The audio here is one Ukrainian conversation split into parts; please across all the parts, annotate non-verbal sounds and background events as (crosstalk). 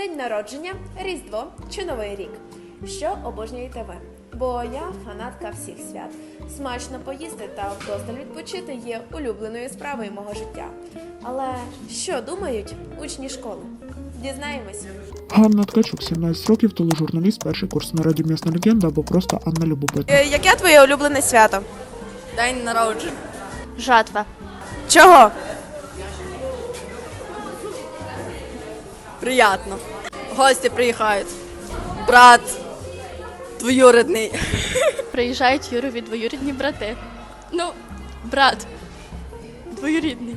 День Народження, Різдво чи Новий рік? Що обожнюєте ви? Бо я фанатка всіх свят. Смачно поїсти та вдосталь відпочити є улюбленою справою мого життя. Але що думають учні школи? Дізнаємось. Ганна Ткачук, 17 років, тележурналіст, перший курс на раді м'ясна легенда або просто Анна Любопитна. Е, Яке твоє улюблене свято? День народження. Жатва. Чого? Приятно. Гості приїхають. Брат двоюрідний. Приїжджають Юрові двоюрідні брати. Ну, брат. Двоюрідний.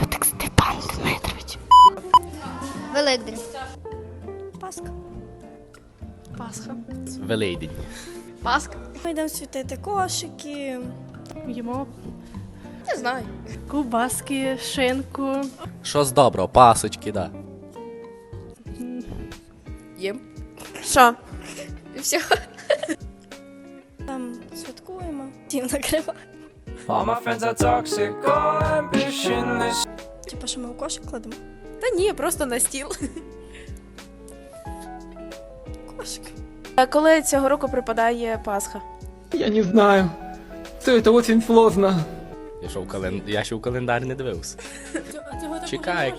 Лютик Степан Дмитрович. Великдень. Пасха. Пасха. Великдень. Пасха. Ми йдемо світити кошики. Їмо Не знаю. ковбаски, шинку. Що з доброго? Пасочки, да. Їм. Що? І все. Там святкуємо. Тім накрива. All my friends are toxic, all ambitionless. Типа, що ми у кошик кладемо. Та ні, просто на стіл. Кошик. Е, Коли цього року припадає Пасха? Я не знаю. Все это очень сложно. Я, що в кален... я ще в календар не дивився. Чекай.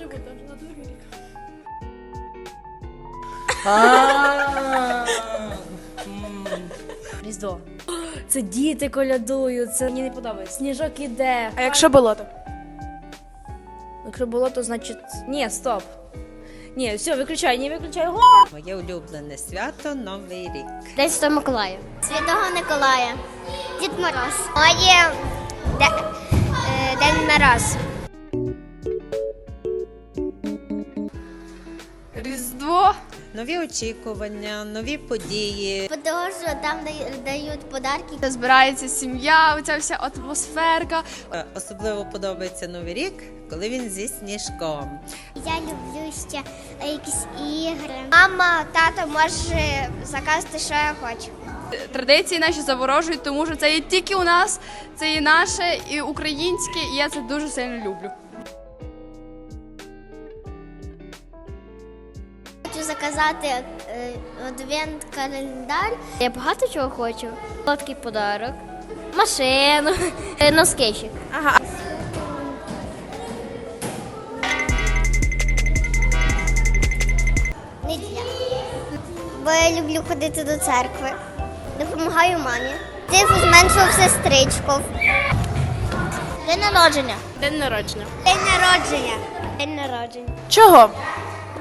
Різдво. Це діти колядують, це мені не подобається. Сніжок іде. А якщо болото? Якщо було, то значить. Ні, стоп. Ні, все, виключай, не виключай. Го! Моє улюблене свято Новий рік. День Святого Миколая. Святого Николая. Дід Мороз. Моє де, е, День Мороз. Нові очікування, нові події. Тому що там дають подарки. Збирається сім'я, оця вся атмосферка. Е, Особливо подобається Новий рік, коли він зі сніжком. Я люблю ще якісь ігри. Мама, тато може заказати, що я хочу. Традиції наші заворожують, тому що це є тільки у нас, це є наше і українське, і я це дуже сильно люблю. Хочу заказати е, адвент календар. Я багато чого хочу. Сладкий подарок. Машину, (laughs) е, носки ще. Ага. Неділя. Бо я люблю ходити до церкви. Допомагаю мамі. Тифу зменшував сестричку. День народження. День народження. День народження. День народження. Чого?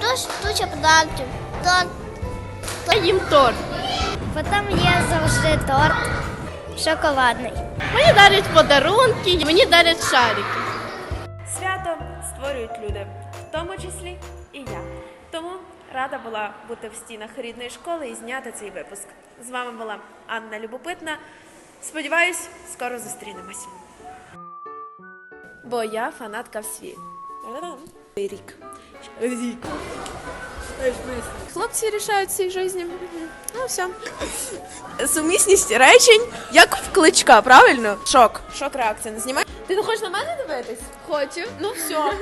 Тож туча подарків. Торт. Я їм торт. Бо там є завжди торт. Шоколадний. Мені дарять подарунки, мені дарять шарики. Свято створюють люди, в тому числі і я. Тому рада була бути в стінах рідної школи і зняти цей випуск. З вами була Анна Любопитна. Сподіваюсь, скоро зустрінемось. Бо я фанатка в світ. Рік. Рік. Хлопці рішають цій житті. Ну, все. Сумісність речень, як в кличка, правильно? Шок. Шок реакція. Не знімай. Ти не хочеш на мене дивитись? Хочу. Ну все. (laughs)